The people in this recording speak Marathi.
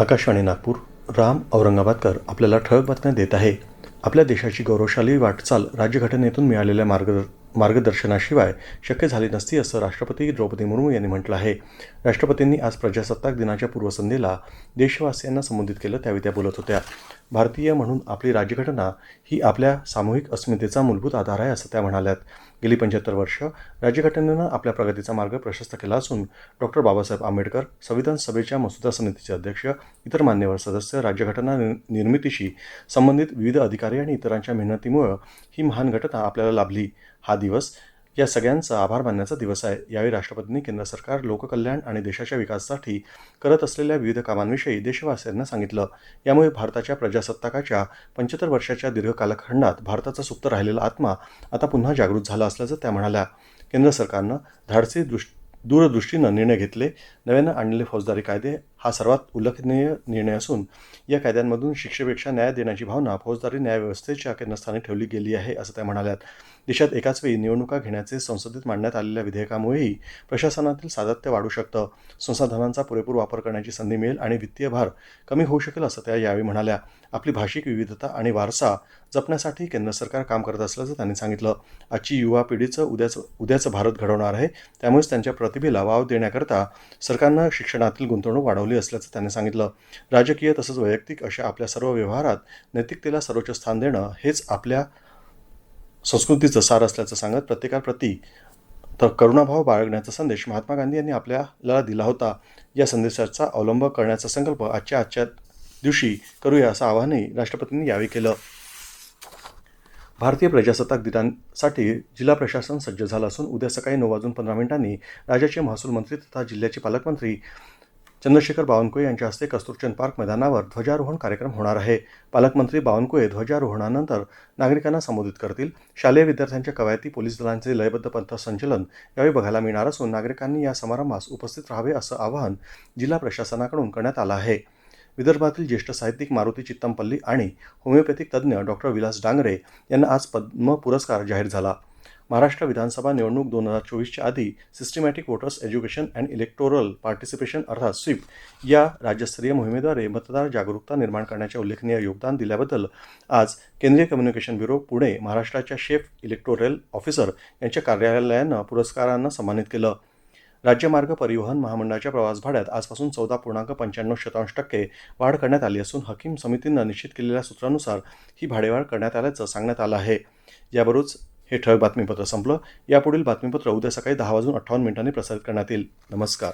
आकाशवाणी नागपूर राम औरंगाबादकर आपल्याला ठळक बातम्या देत आहे. आपल्या देशाची गौरवशाली वाटचाल राज्यघटनेतून मिळालेल्या मार्ग मार्गदर्शनाशिवाय शक्य झाली नसती असं राष्ट्रपती द्रौपदी मुर्मू यांनी म्हटलं आहे. राष्ट्रपतींनी आज प्रजासत्ताक दिनाच्या पूर्वसंध्येला देशवासियांना संबोधित केलं त्यावेळी त्या बोलत होत्या. भारतीय म्हणून आपली राज्यघटना ही आपल्या सामूहिक अस्मितेचा मूलभूत आधार आहे असं त्या म्हणाल्यात. गेली पंच्याहत्तर वर्ष राज्यघटनेनं आपल्या प्रगतीचा मार्ग प्रशस्त केला असून डॉक्टर बाबासाहेब आंबेडकर संविधान सभेच्या मसुदा समितीचे अध्यक्ष इतर मान्यवर सदस्य राज्यघटना नि- निर्मितीशी संबंधित विविध अधिकारी आणि इतरांच्या मेहनतीमुळं ही महान घटना आपल्याला लाभली. हा दिवस. या सगळ्यांचा आभार मानण्याचा दिवस आहे. यावेळी राष्ट्रपतींनी केंद्र सरकार लोककल्याण आणि देशाच्या विकासासाठी करत असलेल्या विविध कामांविषयी देशवासियांना सांगितलं. यामुळे भारताच्या प्रजासत्ताकाच्या पंच्याहत्तर वर्षाच्या दीर्घ कालखंडात भारताचा सुप्त राहिलेला आत्मा आता पुन्हा जागृत झाला असल्याचं त्या म्हणाल्या. केंद्र सरकारनं धाडसी दृष्ट दूरदृष्टीनं निर्णय घेतले. नव्यानं आणलेले फौजदारी कायदे हा सर्वात उल्लेखनीय निर्णय असून या कायद्यांमधून शिक्षेपेक्षा न्याय देण्याची भावना फौजदारी न्यायव्यवस्थेच्या केंद्रस्थानी ठेवली गेली आहे असं त्या म्हणाल्यात. देशात एकाच वेळी निवडणुका घेण्याचे संसदेत मांडण्यात आलेल्या विधेयकामुळेही प्रशासनातील सातत्य वाढू शकतं. संसाधनांचा पुरेपूर वापर करण्याची संधी मिळेल आणि वित्तीय भार कमी होऊ शकेल असं त्या यावेळी म्हणाल्या. आपली भाषिक विविधता आणि वारसा जपण्यासाठी केंद्र सरकार काम करत असल्याचं त्यांनी सांगितलं. आजची युवा पिढीचं उद्याचं उद्याचं भारत घडवणार आहे. त्यामुळेच त्यांच्या प्रतिभेला वाव देण्याकरता सरकारनं शिक्षणातील गुंतवणूक वाढवली असल्याचं त्यांनी सांगितलं. राजकीय तसंच वैयक्तिक अशा आपल्या सर्व व्यवहारात नैतिकतेला सर्वोच्च स्थान देणं हेच आपल्या संस्कृतीचं सार असल्याचं सांगत प्रत्येकाप्रती तर करुणाभाव बाळगण्याचा संदेश महात्मा गांधी यांनी आपल्याला दिला होता. या संदेशाचा अवलंब करण्याचा संकल्प आजच्या आजच्या दिवशी करूया असं आवाहनही राष्ट्रपतींनी यावेळी केलं. भारतीय प्रजासत्ताक दिनासाठी जिल्हा प्रशासन सज्ज झालं असून उद्या सकाळी नऊ वाजून पंधरा मिनिटांनी राज्याचे महसूल मंत्री तथा जिल्ह्याचे पालकमंत्री चंद्रशेखर बावनकुळे यांच्या हस्ते कस्तुरचंद पार्क मैदानावर ध्वजारोहण कार्यक्रम होणार आहे. पालकमंत्री बावनकुळे ध्वजारोहणानंतर नागरिकांना संबोधित करतील. शालेय विद्यार्थ्यांच्या कवायती पोलीस दलांचे लयबद्ध पंथसंचलन यावेळी बघायला मिळणार असून नागरिकांनी या समारंभास उपस्थित राहावे असं आवाहन जिल्हा प्रशासनाकडून करण्यात आलं आहे. विदर्भातील ज्येष्ठ साहित्यिक मारुती चित्तमपल्ली आणि होमिओपॅथिक तज्ज्ञ डॉक्टर विलास डांगरे यांना आज पद्म पुरस्कार जाहीर झाला. महाराष्ट्र विधानसभा निवडणूक दोन हजार चोवीसच्या आधी systematic voters education and electoral participation अर्थात स्वीप या राज्यस्तरीय मोहिमेद्वारे मतदार जागरूकता निर्माण करण्याच्या उल्लेखनीय योगदान दिल्याबद्दल आज केंद्रीय कम्युनिकेशन ब्युरो पुणे महाराष्ट्राच्या शेफ इलेक्टोरल ऑफिसर यांच्या कार्यालयानं पुरस्कारांना सन्मानित केलं. राज्य मार्ग परिवहन महामंडळाच्या प्रवास भाड्यात आजपासून चौदा पूर्णांक पंच्याण्णव शतांश टक्के वाढ करण्यात आली असून हकीम समितीनं निश्चित केलेल्या सूत्रानुसार ही भाडेवाढ करण्यात आल्याचं सांगण्यात आलं आहे. याबरोबरच हे ठळक बातमीपत्र संपलं. यापुढील बातमीपत्र उद्या सकाळी दहा वाजून अठ्ठावन्न मिनिटांनी प्रसारित करण्यात येईल. नमस्कार.